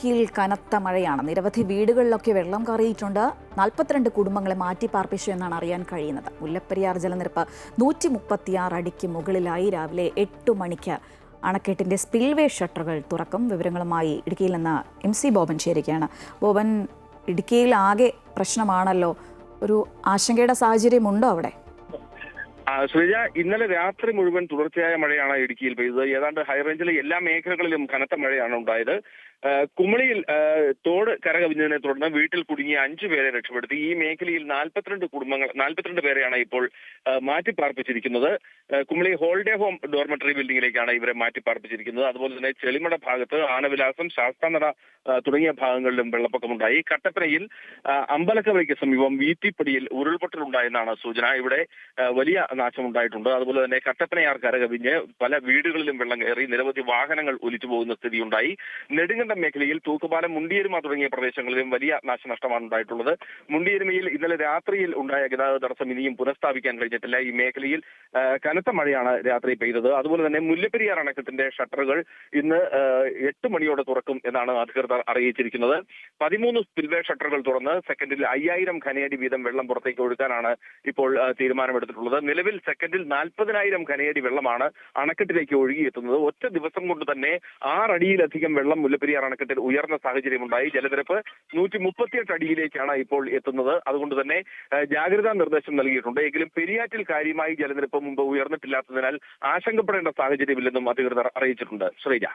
ഇടുക്കിയിൽ കനത്ത മഴയാണ്. നിരവധി വീടുകളിലൊക്കെ വെള്ളം കയറിയിട്ടുണ്ട്. നാൽപ്പത്തിരണ്ട് കുടുംബങ്ങളെ മാറ്റിപ്പാർപ്പിച്ചു എന്നാണ് അറിയാൻ കഴിയുന്നത്. മുല്ലപ്പെരിയാർ ജലനിരപ്പ് നൂറ്റി മുപ്പത്തിയാറ് അടിക്ക് മുകളിലായി. രാവിലെ എട്ട് മണിക്ക് അണക്കെട്ടിന്റെ സ്പിൽവേ ഷട്ടറുകൾ തുറക്കും. വിവരങ്ങളുമായി ഇടുക്കിയിൽ നിന്ന് എം സി ബോബൻ ചേരുകയാണ്. ബോബൻ ഇടുക്കിയിൽ ആകെ പ്രശ്നമാണല്ലോ. ഒരു ആശങ്കയുടെ സാഹചര്യമുണ്ടോ അവിടെ? ശ്രീജ ഇന്നലെ രാത്രി മുഴുവൻ തുടർച്ചയായ മഴയാണ് ഇടുക്കിയിൽ പെയ്തത്. ഏതാണ്ട് ഹൈറേഞ്ചിലെ എല്ലാ മേഖലകളിലും കനത്ത മഴയാണ് ഉണ്ടായത്. കുമളിയിൽ തോട് കരകവിഞ്ഞതിനെ തുടർന്ന് വീട്ടിൽ കുടുങ്ങിയ അഞ്ചു പേരെ രക്ഷപ്പെടുത്തി. ഈ മേഖലയിൽ നാൽപ്പത്തിരണ്ട് കുടുംബങ്ങൾ നാൽപ്പത്തിരണ്ട് പേരെയാണ് ഇപ്പോൾ മാറ്റി മാറ്റിപ്പാർപ്പിച്ചിരിക്കുന്നത്. കുമളി ഹോളിഡേ ഹോം ഡോർമെറ്ററി ബിൽഡിംഗിലേക്കാണ് ഇവരെ മാറ്റിപ്പാർപ്പിച്ചിരിക്കുന്നത്. അതുപോലെ തന്നെ ചെളിമട ഭാഗത്ത് ആനവിലാസം ശാസ്താനട തുടങ്ങിയ ഭാഗങ്ങളിലും വെള്ളപ്പൊക്കമുണ്ടായി. കട്ടപ്പനയിൽ അമ്പലക്കവലയ്ക്ക് സമീപം വീത്തിപ്പടിയിൽ ഉരുൾപൊട്ടലുണ്ടായെന്നാണ് സൂചന. ഇവിടെ വലിയ നാശമുണ്ടായിട്ടുണ്ട്. അതുപോലെ തന്നെ കട്ടപ്പനയാർ കരകവിഞ്ഞ് പല വീടുകളിലും വെള്ളം കയറി നിരവധി വാഹനങ്ങൾ ഒലിച്ചു പോകുന്ന സ്ഥിതിയുണ്ടായി നെടുങ്കണ്ടം മേഖലയിൽ തൂക്കുപാലം മുണ്ടിയരുമ തുടങ്ങിയ പ്രദേശങ്ങളിലും വലിയ നാശനഷ്ടമാണ് ഉണ്ടായിട്ടുള്ളത്. മുണ്ടിയരുമയിൽ ഇന്നലെ രാത്രിയിൽ ഉണ്ടായ ഗതാഗത തടസ്സം ഇനിയും പുനഃസ്ഥാപിക്കാൻ കഴിഞ്ഞിട്ടില്ല. ഈ മേഖലയിൽ കനത്ത മഴയാണ് രാത്രി പെയ്തത്. അതുപോലെ തന്നെ മുല്ലപ്പെരിയാർ അണക്കെട്ടിന്റെ ഷട്ടറുകൾ ഇന്ന് എട്ട് മണിയോടെ തുറക്കും എന്നാണ് അധികൃതർ അറിയിച്ചിരിക്കുന്നത്. പതിമൂന്ന് സ്പിൽവേ ഷട്ടറുകൾ തുറന്ന് സെക്കൻഡിൽ അയ്യായിരം ഖനയടി വീതം വെള്ളം പുറത്തേക്ക് ഒഴുക്കാനാണ് ഇപ്പോൾ തീരുമാനമെടുത്തിട്ടുള്ളത്. നിലവിൽ സെക്കൻഡിൽ നാൽപ്പതിനായിരം ഖനയടി വെള്ളമാണ് അണക്കെട്ടിലേക്ക് ഒഴുകിയെത്തുന്നത്. ഒറ്റ ദിവസം കൊണ്ട് തന്നെ ആറടിയിലധികം വെള്ളം മുല്ലപ്പെരിയാർ അണക്കെട്ടിൽ ഉയർന്ന സാഹചര്യമുണ്ടായി. ജലനിരപ്പ് നൂറ്റി മുപ്പത്തിയെട്ട് അടിയിലേക്കാണ് ഇപ്പോൾ എത്തുന്നത്. അതുകൊണ്ട് തന്നെ ജാഗ്രതാ നിർദ്ദേശം നൽകിയിട്ടുണ്ട്. എങ്കിലും പെരിയാറ്റിൽ കാര്യമായി ജലനിരപ്പ് മുമ്പ് ഉയർന്നിട്ടില്ലാത്തതിനാൽ ആശങ്കപ്പെടേണ്ട സാഹചര്യമില്ലെന്നും അധികൃതർ അറിയിച്ചിട്ടുണ്ട്. ശ്രീജ.